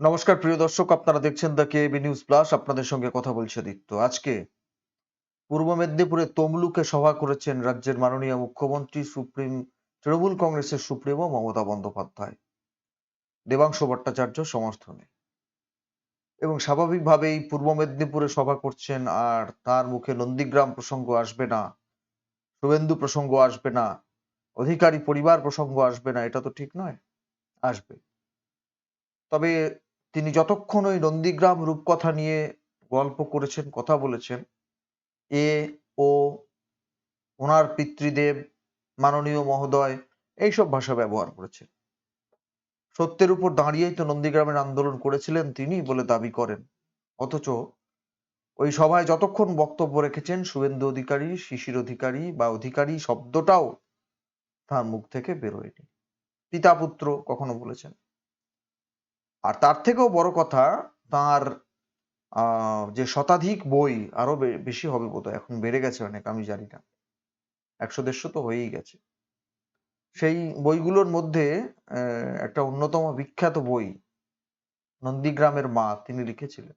নমস্কার, প্রিয় দর্শক, আপনারা দেখছেন দ্য কেবি নিউজ প্লাস আপনাদের সঙ্গে কথা বলছে দীপ্ত। আজকে পূর্ব মেদিনীপুরে তমলুকে সভা করেছেন রাজ্যের মাননীয় মুখ্যমন্ত্রী, সুপ্রিম, তৃণমূল কংগ্রেসের সুপ্রিমো মমতা বন্দ্যোপাধ্যায়। দেবাংশ ভট্টাচার্য সমর্থনে। এবং স্বাভাবিকভাবেই পূর্ব মেদিনীপুরে সভা করছেন আর তার মুখে নন্দীগ্রাম প্রসঙ্গ আসবে না, শুভেন্দু প্রসঙ্গ আসবে না, অধিকারী পরিবার প্রসঙ্গ আসবে না, এটা তো ঠিক নয়, আসবে। তবে তিনি যতক্ষণ ওই নন্দীগ্রাম রূপকথা নিয়ে গল্প করেছেন, কথা বলেছেন, এ, ও, ওনার পিতৃদেব, মাননীয় মহোদয়, এইসব ভাষা ব্যবহার করেছেন। সত্যের উপর দাঁড়িয়েই তো নন্দীগ্রামের আন্দোলন করেছিলেন তিনি বলে দাবি করেন। অথচ ওই সভায় যতক্ষণ বক্তব্য রেখেছেন, শুভেন্দু অধিকারী, শিশির অধিকারী বা অধিকারী শব্দটাও তার মুখ থেকে বেরোয়নি পিতা পুত্র কখনো বলেছেন। আর তার থেকেও বড় কথা, তার যে শতাধিক বই আরও বেশি হবে বোধহয়, এখন বেড়ে গেছে অনেক, আমি জানি না। একশো দেড়শো তো হয়েই গেছে। সেই বইগুলোর মধ্যে একটা অন্যতম বিখ্যাত বই, নন্দীগ্রামের মা, তিনি লিখেছিলেন।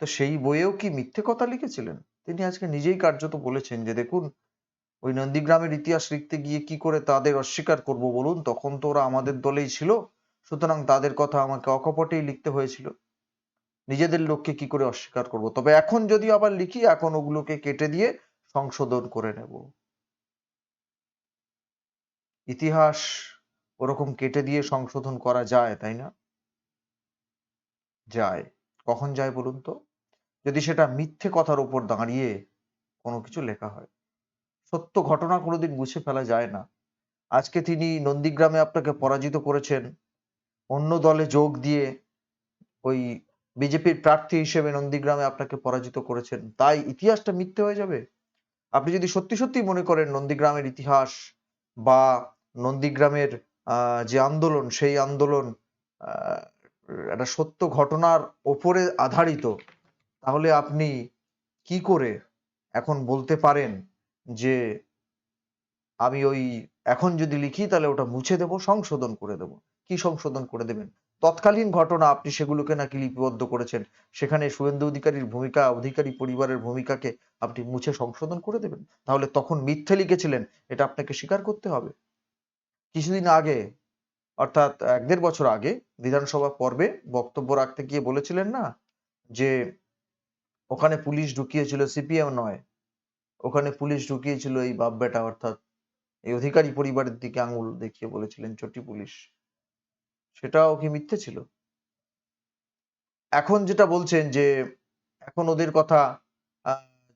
তো সেই বইয়েও কি মিথ্যে কথা লিখেছিলেন? তিনি আজকে নিজেই কার্যত বলেছেন যে, দেখুন, ওই নন্দীগ্রামের ইতিহাস লিখতে গিয়ে কি করে তাদের অস্বীকার করব বলুন? তখন তো ওরা আমাদের দলেই ছিল। সুতরাং তাদের কথা আমাকে অকপটেই লিখতে হয়েছিল। নিজেদের লোককে কি করে অস্বীকার করব? তবে এখন যদি আবার লিখি, এখন ওগুলোকে কেটে দিয়ে সংশোধন করে নেব। ইতিহাস ওরকম কেটে দিয়ে সংশোধন করা যায়, তাই না? যায়। কখন যায় বলুন তো? যদি সেটা মিথ্যে কথার উপর দাঁড়িয়ে কোনো কিছু লেখা হয়। সত্য ঘটনা কোনোদিন মুছে ফেলা যায় না। আজকে তিনি নন্দীগ্রামে আপনাকে পরাজিত করেছেন। অন্য দলে যোগ দিয়ে ওই বিজেপির প্রার্থী হিসেবে নন্দীগ্রামে আপনাকে পরাজিত করেছেন। তাই ইতিহাসটা মিথ্যে হয়ে যাবে? আপনি যদি সত্যি সত্যি মনে করেন নন্দীগ্রামের ইতিহাস বা নন্দীগ্রামের যে আন্দোলন, সেই আন্দোলন একটা সত্য ঘটনার ওপরে আধারিত, তাহলে আপনি কি করে এখন বলতে পারেন যে আমি ওই এখন যদি লিখি তাহলে ওটা মুছে দেব, সংশোধন করে দেব? কি সংশোধন করে দেবেন? তৎকালীন ঘটনা আপনি সেগুলোকে নাকি লিপিবদ্ধ করেছেন। সেখানে শুভেন্দু অধিকারীর ভূমিকা, অধিকারী পরিবারের ভূমিকাকে আপনি মুছে সংশোধন করে দেবেন? তাহলে তখন মিথ্যে লিখেছিলেন, এটা আপনাকে স্বীকার করতে হবে। কিছুদিন আগে, অর্থাৎ এক দেড় বছর আগে, বিধানসভা পর্বে বক্তব্য রাখতে গিয়ে বলেছিলেন না যে, ওখানে পুলিশ ঢুকিয়েছিল, সিপিএম নয়। ওখানে পুলিশ ঢুকিয়েছিল এই বাপ বেটা অর্থাৎ এই অধিকারী পরিবারের দিকে আঙুল দেখিয়ে বলেছিলেন চটি পুলিশ। সেটাও কি মিথ্যে ছিল? এখন যেটা বলছেন যে, এখন ওদের কথা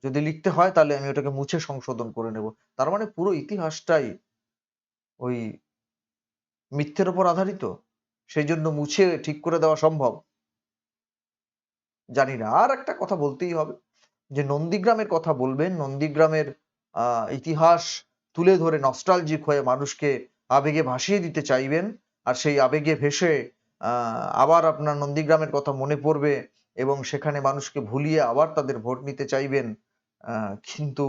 যদি লিখতে হয় তাহলে আমি ওটাকে মুছে সংশোধন করে নেব। তার মানে পুরো ইতিহাসটাই ওই মিথ্যের উপর আধারিত? সেই জন্য মুছে ঠিক করে দেওয়া সম্ভব? জানি না। আর একটা কথা বলতেই হবে যে, নন্দীগ্রামের কথা বলবেন, নন্দীগ্রামের ইতিহাস তুলে ধরে নস্টালজিক হয়ে মানুষকে আবেগে ভাসিয়ে দিতে চাইবেন আর সেই আবেগে ভেসে আবার আপনার নন্দীগ্রামের কথা মনে পড়বে এবং সেখানে মানুষকে ভুলিয়ে আবার তাদের ভোট নিতে চাইবেন কিন্তু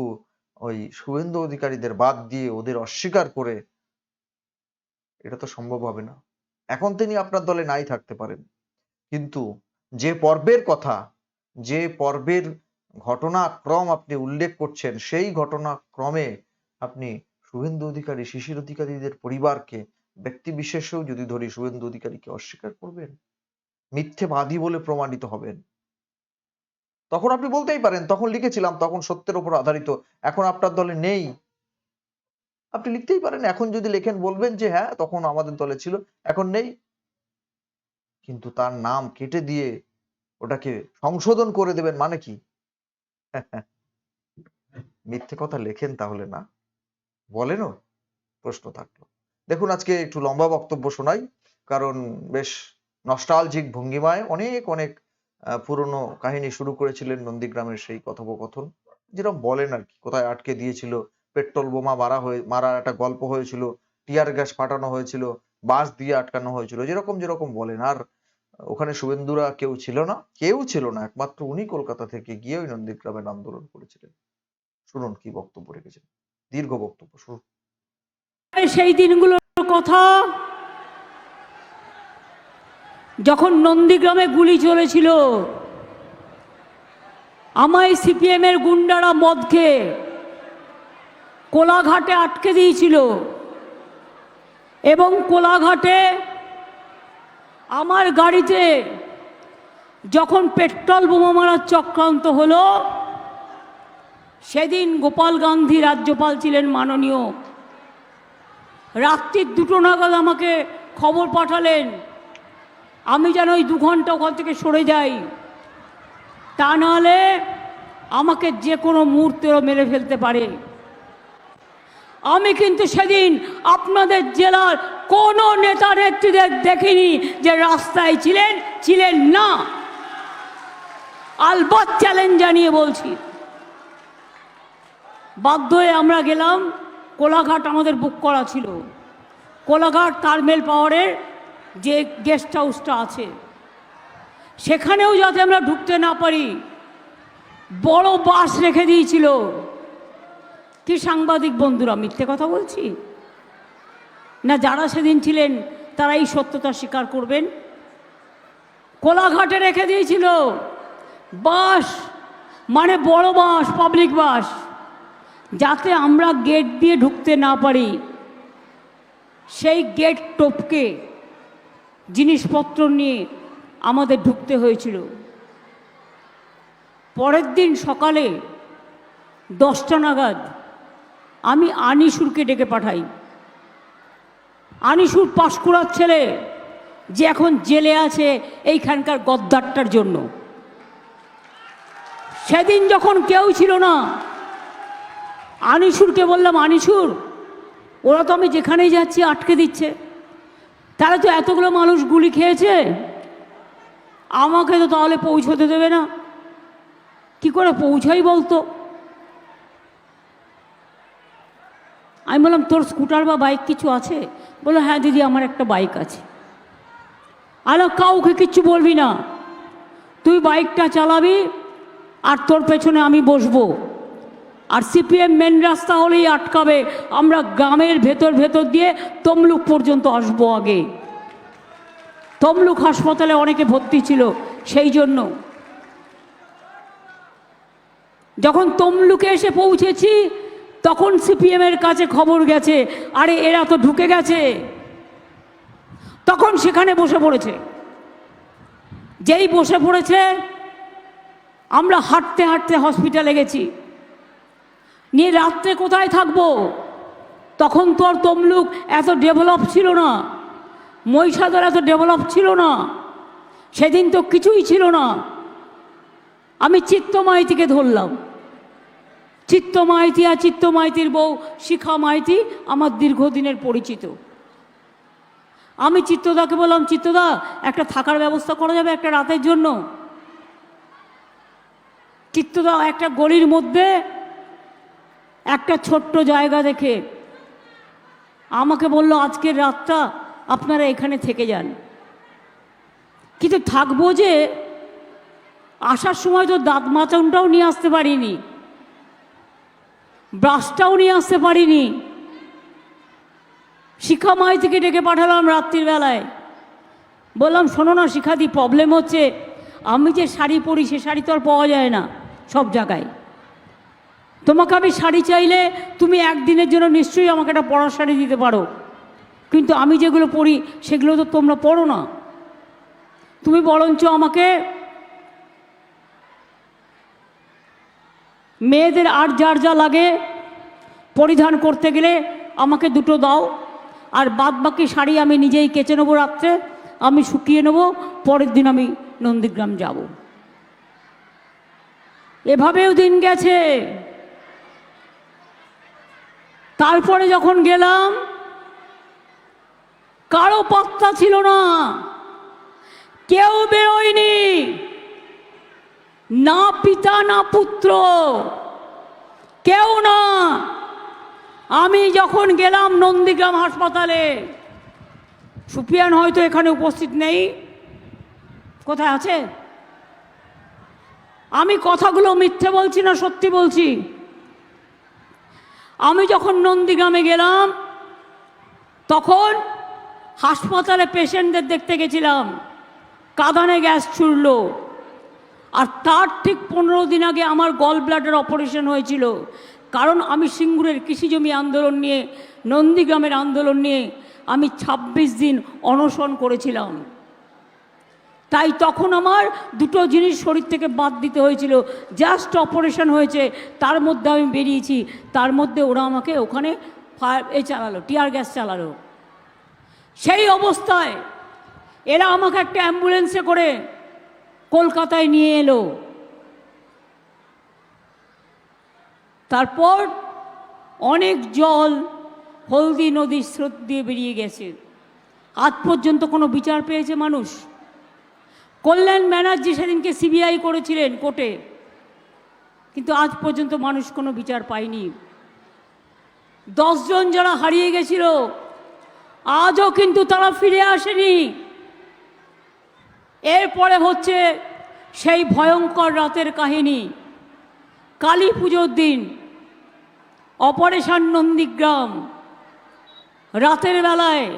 ওই শুভেন্দু অধিকারীদের বাদ দিয়ে ওদের অস্বীকার করে এটা তো সম্ভব হবে না। এখন তিনি আপনার দলে নাই থাকতে পারেন। কিন্তু যে পর্বের কথা, যে পর্বের ঘটনাক্রম আপনি উল্লেখ করছেন, সেই ঘটনাক্রমে আপনি শুভেন্দু অধিকারী, শিশির অধিকারীদের পরিবারকে ব্যক্তি বিশেষেও যদি ধরি শুভেন্দু অধিকারীকে অস্বীকার করবেন মিথ্যেবাদী বলে প্রমাণিত হবেন। তখন আপনি বলতেই পারেন, তখন লিখেছিলাম, তখন সত্যের উপর আধারিত, এখন আপনার দলে নেই। আপনি লিখতেই পারেন, এখন যদি লেখেন, বলবেন যে হ্যাঁ তখন আমাদের দলে ছিল, এখন নেই। কিন্তু তার নাম কেটে দিয়ে ওটাকে সংশোধন করে দেবেন মানে কি? মিথ্যে কথা লেখেন তাহলে না? বলেনও, প্রশ্ন থাকল। দেখুন, আজকে একটু লম্বা বক্তব্য শোনাই, কারণ বেশ নস্টালজিক ভঙ্গিমায় অনেক অনেক পুরনো কাহিনী শুরু করেছিলেন নন্দীগ্রামের সেই কথোপকথন। যেরকম বলেন আর কি, কোথায় আটকে দিয়েছিল, পেট্রোল বোমা মারা হয়ে, মারার একটা গল্প হয়েছিল, টিয়ার গ্যাস ফাটানো হয়েছিল বাস দিয়ে আটকানো হয়েছিল, যেরকম যেরকম বলেন। আর ওখানে শুভেন্দুরা কেউ ছিল না, কেউ ছিল না, একমাত্র উনি কলকাতা থেকে গিয়ে ওই নন্দীগ্রামের আন্দোলন করেছিলেন। শুনুন কি বক্তব্য রেখেছেন। দীর্ঘ বক্তব্য, শুনুন। সেই দিনগুলোর কথা? যখন নন্দীগ্রামে গুলি চলেছিল, আমায় সিপিএমের গুন্ডারা মদ খেয়ে কোলাঘাটে আটকে দিয়েছিল এবং কোলাঘাটে আমার গাড়িতে যখন পেট্রোল বোমা মারার চক্রান্ত হলো, সেদিন গোপাল গান্ধী রাজ্যপাল ছিলেন মাননীয় রাত্রির দুটো নাগাদ আমাকে খবর পাঠালেন। আমি যেন ওই দু ঘণ্টা ওখান থেকে সরে যাই। তা নাহলে আমাকে যে কোনো মুহূর্তেও মেরে ফেলতে পারে। আমি কিন্তু সেদিন আপনাদের জেলার কোনো নেতা নেত্রীদের দেখিনি যে রাস্তায় ছিলেন ছিলেন না। আলবাত চ্যালেঞ্জ জানিয়ে বলছি। বাধ্য হয়ে আমরা গেলাম। কোলাঘাট আমাদের বুক করা ছিল। কোলাঘাট কার্মেল পাওয়ারের যে গেস্ট হাউসটা আছে, সেখানেও যাতে আমরা ঢুকতে না পারি, বড় বাস রেখে দিয়েছিল। কি সাংবাদিক বন্ধুরা, মিথ্যে কথা বলছি? না যারা সেদিন ছিলেন তারা এই সত্যতা স্বীকার করবেন? কোলাঘাটে রেখে দিয়েছিল। বাস মানে বড় বাস পাবলিক বাস। যাতে আমরা গেট দিয়ে ঢুকতে না পারি, সেই গেট টপকে জিনিসপত্র নিয়ে আমাদের ঢুকতে হয়েছিল। পরের দিন সকালে দশটা নাগাদ আমি আনিসুরকে ডেকে পাঠাই। আনিসুর পাঁশকুড়ার ছেলে, যে এখন জেলে আছে এইখানকার গদ্দারটার জন্য। সেদিন যখন কেউ ছিল না আনিসুরকে বললাম, আনিসুর, ওরা তো আমি যেখানেই যাচ্ছি আটকে দিচ্ছে। তারা তো এতগুলো মানুষ গুলি খেয়েছে, আমাকে তো তাহলে পৌঁছতে দেবে না। কি করে পৌঁছাই বলতো? আমি বললাম, তোর স্কুটার বা বাইক কিছু আছে? বলল হ্যাঁ দিদি, আমার একটা বাইক আছে। আলো কাউকে কিচ্ছু বলবি না। তুই বাইকটা চালাবি আর তোর পেছনে আমি বসবো। আর সিপিএম মেন রাস্তা হলেই আটকাবে। আমরা গ্রামের ভেতর ভেতর দিয়ে তমলুক পর্যন্ত আসব আগে। তমলুক হাসপাতালে অনেকে ভর্তি ছিল, সেই জন্য। যখন তমলুকে এসে পৌঁছেছি, তখন সিপিএমের কাছে খবর গেছে, আরে এরা তো ঢুকে গেছে। তখন সেখানে বসে পড়েছে। যেই বসে পড়েছে, আমরা হাঁটতে হাঁটতে হসপিটালে গেছি। নিয়ে রাত্রে কোথায় থাকব? তখন তো আর তমলুক এত ডেভেলপ ছিল না। মহিষাদর এত ডেভেলপ ছিল না। সেদিন তো কিছুই ছিল না। আমি চিত্ত মাইতিকে ধরলাম। চিত্ত মাইতি আর চিত্ত মাইতির বউ শিখা মাইতি আমার দীর্ঘদিনের পরিচিত। আমি চিত্তদাকে বললাম, চিত্তদা, একটা থাকার ব্যবস্থা করা যাবে একটা রাতের জন্য। চিত্তদা একটা গলির মধ্যে একটা ছোট্ট জায়গা দেখে আমাকে বলল, আজকের রাতটা আপনারা এখানে থেকে যান। কিন্তু থাকব যে আসার সময় তো দাঁত মাচানটাও নিয়ে আসতে পারিনি, ব্রাশটাও নিয়ে আসতে পারিনি। শিখা মাই থেকে ডেকে পাঠালাম রাত্রির বেলায়। বললাম, শোনো না শিখাদি প্রবলেম হচ্ছে, আমি যে শাড়ি পরি সে শাড়ি তো আর পাওয়া যায় না সব জায়গায়। তোমাকে আমি শাড়ি চাইলে তুমি একদিনের জন্য নিশ্চয়ই আমাকে একটা পরার শাড়ি দিতে পারো। কিন্তু আমি যেগুলো পরি সেগুলো তো তোমরা পড়ো না। তুমি বরঞ্চ আমাকে মেয়েদের আর যার যা লাগে পরিধান করতে গেলে আমাকে দুটো দাও। আর বাদ বাকি শাড়ি আমি নিজেই কেচে নেব রাত্রে, আমি শুকিয়ে নেব, পরের দিন আমি নন্দীগ্রাম যাব। এভাবেও দিন গেছে। তারপরে যখন গেলাম, কারও পাত্তা ছিল না। কেউ বেরোয়নি। না পিতা, না পুত্র। কেউ না। আমি যখন গেলাম নন্দীগ্রাম হাসপাতালে সুপিয়ান হয়তো এখানে উপস্থিত নেই। কোথায় আছে? আমি কথাগুলো মিথ্যে বলছি না সত্যি বলছি? আমি যখন নন্দীগ্রামে গেলাম, তখন হাসপাতালে পেশেন্টদের দেখতে গেছিলাম। কাঁদানে গ্যাস ছুড়লো। আর তার ঠিক পনেরো দিন আগে আমার গল ব্লাডার অপারেশন হয়েছিল। কারণ আমি সিঙ্গুরের কৃষিজমি আন্দোলন নিয়ে, নন্দীগ্রামের আন্দোলন নিয়ে আমি ২৬ দিন অনশন করেছিলাম। তাই তখন আমার দুটো জিনিস শরীর থেকে বাদ দিতে হয়েছিল। জাস্ট অপারেশন হয়েছে, তার মধ্যে আমি বেরিয়েছি, তার মধ্যে ওরা আমাকে ওখানে ফায়ার এ চালালো টিয়ার গ্যাস চালালো। সেই অবস্থায় এরা আমাকে একটা অ্যাম্বুলেন্সে করে কলকাতায় নিয়ে এলো। তারপর অনেক জল হলদি নদীর স্রোত দিয়ে বেরিয়ে গেছে। আজ পর্যন্ত কোনো বিচার পেয়েছে মানুষ? কল্যাণ ব্যানার্জি সেদিনকে সিবিআই করেছিলেন কোর্টে। কিন্তু আজ পর্যন্ত মানুষ কোনো বিচার পায়নি। দশজন যারা হারিয়ে গেছিল, আজও কিন্তু তারা ফিরে আসেনি। এরপরে হচ্ছে সেই ভয়ঙ্কর রাতের কাহিনী। কালী পুজোর দিন, অপারেশন নন্দীগ্রাম। রাতের বেলায়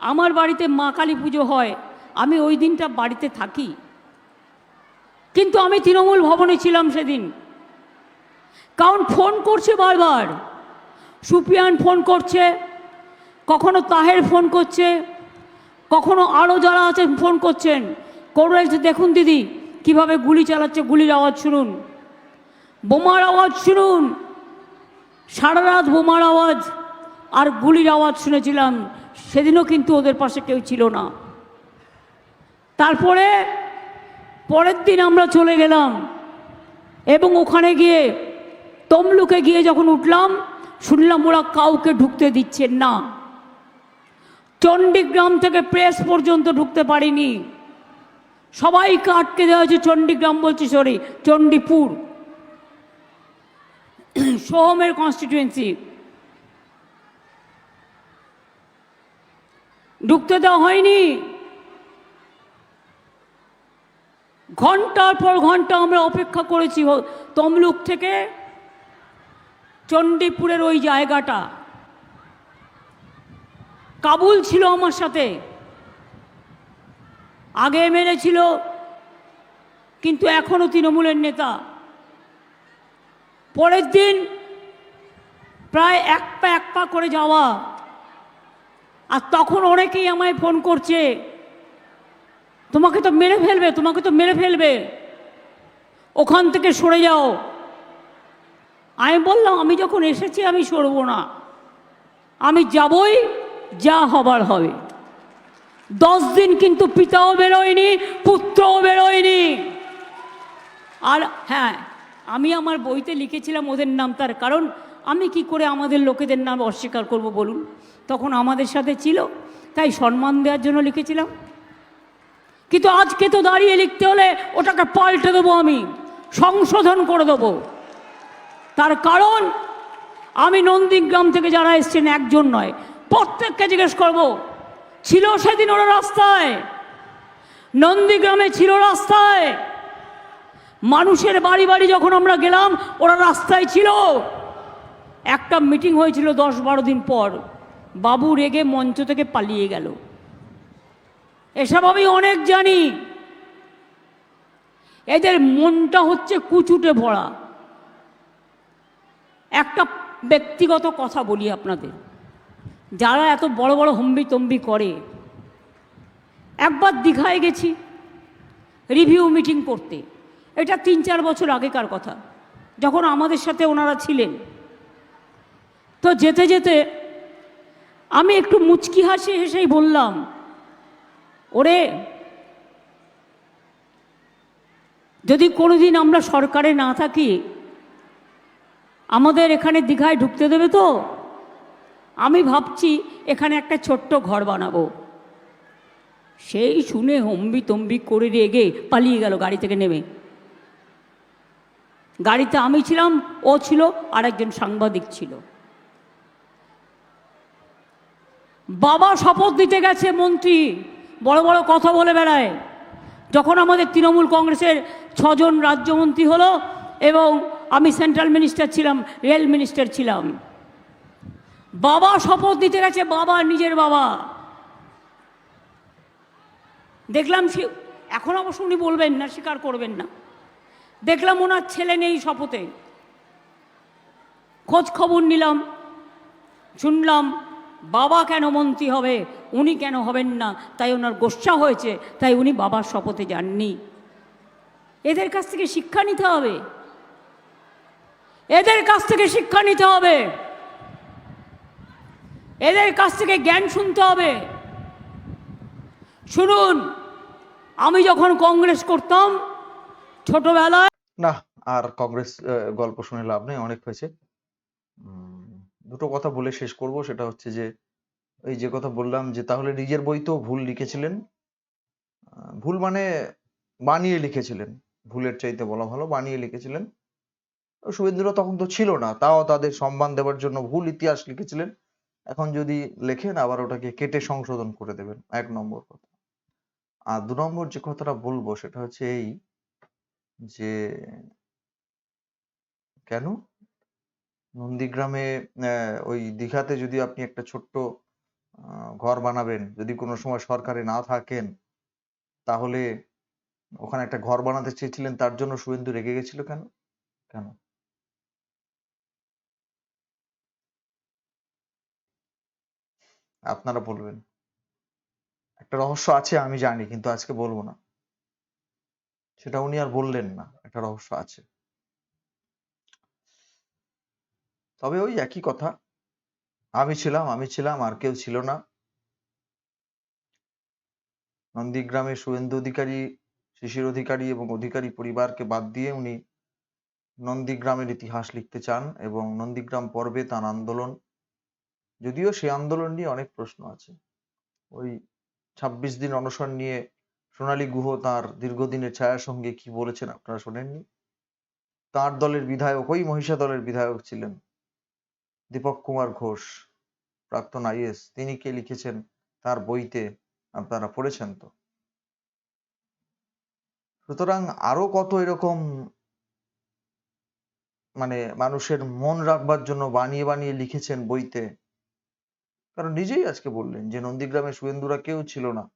আমার বাড়িতে মা কালী পুজো হয়। আমি ওই দিনটা বাড়িতে থাকি। কিন্তু আমি তৃণমূল ভবনে ছিলাম সেদিন। কারণ ফোন করছে বারবার। সুপিয়ান ফোন করছে, কখনো তাহের ফোন করছে, কখনো আরও যারা আছেন ফোন করছেন। করে এসে দেখুন দিদি, কীভাবে গুলি চালাচ্ছে, গুলির আওয়াজ শুনুন। বোমার আওয়াজ শুনুন। সারা রাত বোমার আওয়াজ আর গুলির আওয়াজ শুনেছিলাম। সেদিনও কিন্তু ওদের পাশে কেউ ছিল না। তারপরে পরের দিন আমরা চলে গেলাম এবং ওখানে গিয়ে তমলুকে গিয়ে যখন উঠলাম, শুনলাম ওরা কাউকে ঢুকতে দিচ্ছেন না। চণ্ডীগ্রাম থেকে প্রেস পর্যন্ত ঢুকতে পারিনি। সবাইকে আটকে দেওয়া হয়েছে, চণ্ডীগ্রাম বলছি সরি চণ্ডীপুর। সোহমের কনস্টিটিউয়েন্সি ঢুকতে দেওয়া হয়নি। ঘণ্টার পর ঘণ্টা আমরা অপেক্ষা করেছি তমলুক থেকে চণ্ডীপুরের ওই জায়গাটা। কাবুল ছিল আমার সাথে। আগে মেরেছিল, কিন্তু এখনও তৃণমূলের নেতা। পরের দিন প্রায় এক পা এক পা করে যাওয়া। আর তখন অনেকেই আমায় ফোন করছে তোমাকে তো মেরে ফেলবে, তোমাকে তো মেরে ফেলবে। ওখান থেকে সরে যাও। আমি বললাম, আমি যখন এসেছি, আমি সরবো না। আমি যাবই, যা হবার হবে। দশ দিন কিন্তু পিতাও বেরোয়নি, পুত্রও বেরোয়নি। আর হ্যাঁ আমি আমার বইতে লিখেছিলাম ওদের নাম, তার কারণ আমি কি করে আমাদের লোকেদের নাম অস্বীকার করব বলুন? তখন আমাদের সাথে ছিল, তাই সম্মান দেওয়ার জন্য লিখেছিলাম। কিন্তু আজকে তো দাঁড়িয়ে লিখতে হলে ওটাকে পাল্টে দেবো আমি, সংশোধন করে দেবো। তার কারণ, আমি নন্দীগ্রাম থেকে যারা এসছেন একজন নয়, প্রত্যেককে জিজ্ঞেস করব, ছিল সেদিন ওরা রাস্তায়? নন্দীগ্রামে ছিল রাস্তায়? মানুষের বাড়ি বাড়ি যখন আমরা গেলাম, ওরা রাস্তায় ছিল। একটা মিটিং হয়েছিল দশ বারো দিন পর, বাবু রেগে মঞ্চ থেকে পালিয়ে গেল। এসব আমি অনেক জানি। এদের মনটা হচ্ছে কুচুটে ভরা। একটা ব্যক্তিগত কথা বলি আপনাদের। যারা এত বড় বড় হম্বি তম্বি করে, একবার দীঘায় গেছি রিভিউ মিটিং করতে। এটা তিন চার বছর আগেকার কথা। যখন আমাদের সাথে ওনারা ছিলেন। তো যেতে যেতে আমি একটু মুচকি হাসি হেসেই বললাম ওরে, যদি কোনোদিন আমরা সরকারে না থাকি, আমাদের এখানে দীঘায় ঢুকতে দেবে তো? আমি ভাবছি এখানে একটা ছোট্ট ঘর বানাবো। সেই শুনে হম্বি তম্বি করে রেগে পালিয়ে গেল গাড়ি থেকে নেমে। গাড়িতে আমি ছিলাম, ও ছিল, আরেকজন সাংবাদিক ছিল। বাবা শপথ দিতে গেছে মন্ত্রী। বড় বড় কথা বলে বেড়ায়। যখন আমাদের তৃণমূল কংগ্রেসের ছজন রাজ্যমন্ত্রী হলো এবং আমি সেন্ট্রাল মিনিস্টার ছিলাম, রেল মিনিস্টার ছিলাম। বাবা শপথ দিতে গেছে, বাবা নিজের বাবা। দেখলাম সে, এখন অবশ্য উনি বলবেন না, স্বীকার করবেন না। দেখলাম ওনার ছেলে নেই শপথে। খোঁজ খবর নিলাম, শুনলাম বাবা কেন মন্ত্রী হবে? উনি কেন হবেন না? তাই ওনার গোসা হয়েছে, তাই উনি বাবার শপথে যাননি। এদের কাছ থেকে শিক্ষা নিতে হবে। এদের কাছ থেকে শিক্ষা নিতে হবে। এদের কাছ থেকে জ্ঞান শুনতে হবে। শুনুন, আমি যখন কংগ্রেস করতাম, ছোটবেলায় না, আর কংগ্রেস গল্প শুনে লাভ নেই, অনেক হয়েছে। দুটো কথা বলে শেষ করব, সেটা হচ্ছে যে এই যে কথা বললাম যে তাহলে নিজের বইতেও ভুল লিখেছিলেন। ভুল মানে বানিয়ে লিখেছিলেন। ভুলের চাইতে বলা ভালো, বানিয়ে লিখেছিলেন। শুভেন্দুরা তখন তো ছিল না, তাও তাদের সম্মান দেওয়ার জন্য ভুল ইতিহাস লিখেছিলেন। এখন যদি লেখেন, আবার ওটাকে কেটে সংশোধন করে দেবেন। এক নম্বর কথা। আর দু নম্বর যে কথাটা বলব, সেটা হচ্ছে এই যে কেন? নন্দীগ্রামে ওই দীঘাতে যদি আপনি একটা ছোট্ট ঘর বানাবেন। যদি কোনো সময় সরকারে না থাকেন, তাহলে ওখানে একটা ঘর বানাতে চেয়েছিলেন, তার জন্য শুভেন্দু রেগে গেছিল কেন? কেন? আপনারা বলবেন। একটা রহস্য আছে, আমি জানি, কিন্তু আজকে বলব না। সেটা উনি আর বললেন না, একটা রহস্য আছে। তবে ওই একই কথা। আমি ছিলাম আমি ছিলাম, আর কেউ ছিল না। নন্দীগ্রামে শুভেন্দু অধিকারী, শিশির অধিকারী এবং অধিকারী পরিবারকে বাদ দিয়ে উনি নন্দীগ্রামের ইতিহাস লিখতে চান এবং নন্দীগ্রাম পর্বে তার আন্দোলন, যদিও সেই আন্দোলন নিয়ে অনেক প্রশ্ন আছে। ওই ছাব্বিশ দিন অনশন নিয়ে সোনালী গুহ তার দীর্ঘদিনের ছায়ার সঙ্গে কি বলেছেন আপনারা শোনেননি? তার দলের বিধায়ক ওই মহিষা দলের বিধায়ক ছিলেন। দীপক কুমার ঘোষ, প্রাক্তন আইএস, তিনি কে লিখেছেন? তার বইতে আপনারা পড়েছেন তো? সুতরাং আরও কত এরকম মানে মানুষের মন রাখবার জন্য বানিয়ে বানিয়ে লিখেছেন বইতে? কারণ নিজেই আজকে বললেন যে নন্দীগ্রামে শুভেন্দুরা কেউ ছিল না।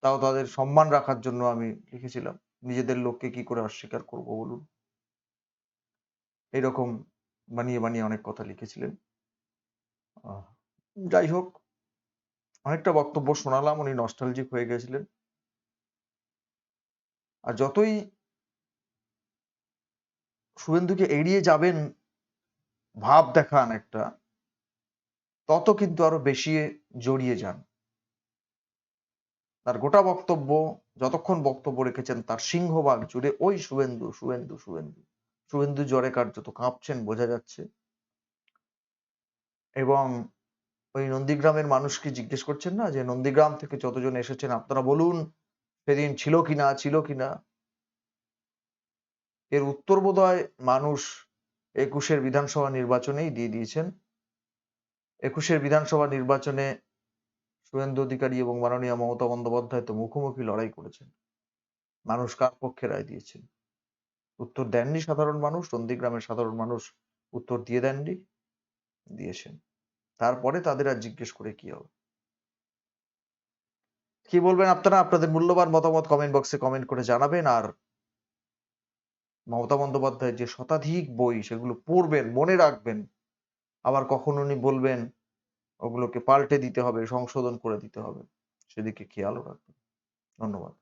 তাও তাদের সম্মান রাখার জন্য আমি লিখেছিলাম। নিজেদের লোককে কি করে অস্বীকার করব বলুন? এইরকম বানিয়ে বানিয়ে অনেক কথা লিখেছিলেন। যাই হোক, অনেকটা বক্তব্য শোনালাম, উনি নস্টালজিক হয়ে গেছিলেন। আর যতই শুভেন্দুকে এড়িয়ে যাবেন, ভাব দেখান একটা, তত কিন্তু আরও বেশি জড়িয়ে যান। তার গোটা বক্তব্য, যতক্ষণ বক্তব্য রেখেছেন, তার সিংহভাগ জুড়ে, ওই শুভেন্দু শুভেন্দু শুভেন্দু শুভেন্দু জ্বরে কার্যত কাঁপছেন বোঝা যাচ্ছে। এবং ওই নন্দীগ্রামের মানুষকে জিজ্ঞেস করছেন না যে নন্দীগ্রাম থেকে যতজন এসেছেন আপনারা বলুন, সেদিন ছিল কিনা ছিল কিনা? এর উত্তর বোধহয় মানুষ একুশের বিধানসভা নির্বাচনেই দিয়ে দিয়েছেন। একুশের বিধানসভা নির্বাচনে শুভেন্দু অধিকারী এবং মাননীয় মমতা বন্দ্যোপাধ্যায় তো মুখোমুখি লড়াই করেছেন। মানুষ কার পক্ষে রায় দিয়েছেন? উত্তর দেননি সাধারণ মানুষ, নন্দীগ্রামের সাধারণ মানুষ উত্তর দিয়ে দেননি, দিয়েছেন। তারপরে তাদের আর জিজ্ঞেস করে কি হবে? কি বলবেন আপনারা? আপনাদের মূল্যবান মতামত কমেন্ট বক্সে কমেন্ট করে জানাবেন। আর মমতা বন্দ্যোপাধ্যায়ের যে শতাধিক বই, সেগুলো পড়বেন, মনে রাখবেন। আবার কখন উনি বলবেন, ওগুলোকে পাল্টে দিতে হবে, সংশোধন করে দিতে হবে। সেদিকে খেয়ালও রাখবেন। ধন্যবাদ।